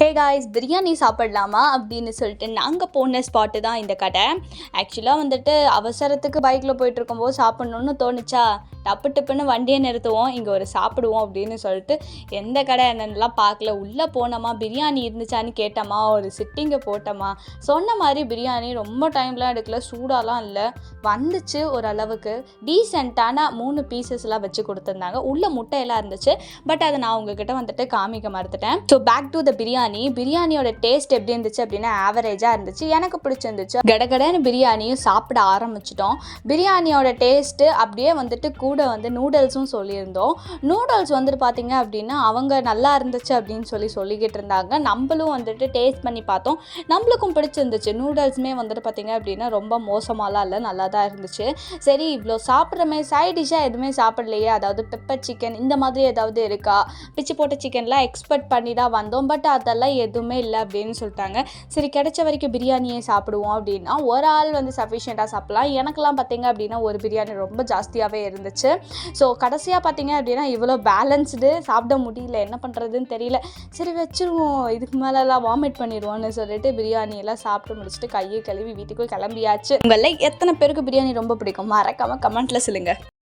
Hey guys biryani சாப்பிடலாமா அப்படின்னு சொல்லிட்டு நாங்கள் போன ஸ்பாட்டு தான் இந்த கடை. ஆக்சுவலாக வந்துட்டு அவசரத்துக்கு பைக்கில் போயிட்டு இருக்கும்போது சாப்பிட்ணுன்னு தோணுச்சா? டப்பு டப்புன்னு வண்டியை நிறுத்துவோம் இங்கே ஒரு சாப்பிடுவோம் அப்படின்னு சொல்லிட்டு எந்த கடை என்னென்னலாம் பார்க்கல. உள்ளே போனோமா பிரியாணி இருந்துச்சான்னு கேட்டோமா ஒரு சிட்டிங்கை போட்டோமா. சொன்ன மாதிரி பிரியாணி ரொம்ப டைம்லாம் எடுக்கல சூடாலாம் இல்லை. வந்துச்சு ஓரளவுக்கு. டீசெண்டான மூணு பீசஸ்லாம் வச்சு கொடுத்துருந்தாங்க. உள்ளே முட்டையெல்லாம் இருந்துச்சு. பட் அதை நான் உங்ககிட்ட வந்துட்டு காமிக்க மறுத்துட்டேன். So back to the biryani. பிரியாணியோட டேஸ்ட் எப்படி இருந்துச்சு அப்படின்னா ஆவரேஜாக இருந்துச்சு. எனக்கு பிடிச்சிருந்துச்சு. கடகடன்னு பிரியாணியும் சாப்பிட ஆரம்பிச்சிட்டோம். பிரியாணியோட டேஸ்ட்டு அப்படியே வந்துட்டு கூட வந்து நூடுல்ஸும் சொல்லியிருந்தோம். நூடுல்ஸ் வந்துட்டு பார்த்தீங்க அப்படின்னா அவங்க நல்லா இருந்துச்சு அப்படின்னு சொல்லி சொல்லிக்கிட்டு இருந்தாங்க. நம்மளும் வந்துட்டு டேஸ்ட் பண்ணி பார்த்தோம். நம்மளுக்கும் பிடிச்சிருந்துச்சு. நூடுல்ஸுமே வந்துட்டு பார்த்தீங்க அப்படின்னா ரொம்ப மோசமாலாம் இல்லை நல்லா தான் இருந்துச்சு. சரி இவ்வளோ சாப்பிட்றமே சைட் டிஷ்ஷாக எதுவுமே சாப்பிடலையே. அதாவது பெப்பர் சிக்கன் இந்த மாதிரி ஏதாவது இருக்கா? பிச்சு போட்ட சிக்கன்லாம் எக்ஸ்பெக்ட் பண்ணி தான் வந்தோம். பட் அதெல்லாம் எதுவுமே இல்லை அப்படின்னு சொல்லிட்டாங்க. சரி கிடைச்ச வரைக்கும் பிரியாணியே சாப்பிடுவோம் அப்படின்னா ஒரு ஆள் வந்து சஃபிஷியண்ட்டாக சாப்பிட்லாம். எனக்கெல்லாம் பார்த்தீங்க அப்படின்னா ஒரு பிரியாணி ரொம்ப ஜாஸ்தியாகவே இருந்துச்சு. ஸோ கடைசியாக பார்த்தீங்க அப்படின்னா இவ்வளோ பேலன்ஸ்டு சாப்பிட முடியல. என்ன பண்ணுறதுன்னு தெரியல. சரி வச்சிருவோம். இதுக்கு மேலெல்லாம் வாமிட் பண்ணிடுவோம்னு சொல்லிட்டு பிரியாணி எல்லாம் சாப்பிட்டு முடிச்சுட்டு கையை கழுவி வீட்டுக்குள் கிளம்பியாச்சு. உங்களில் எத்தனை பேருக்கு பிரியாணி ரொம்ப பிடிக்கும்? மறக்காமல் கமெண்ட்டில் சொல்லுங்கள்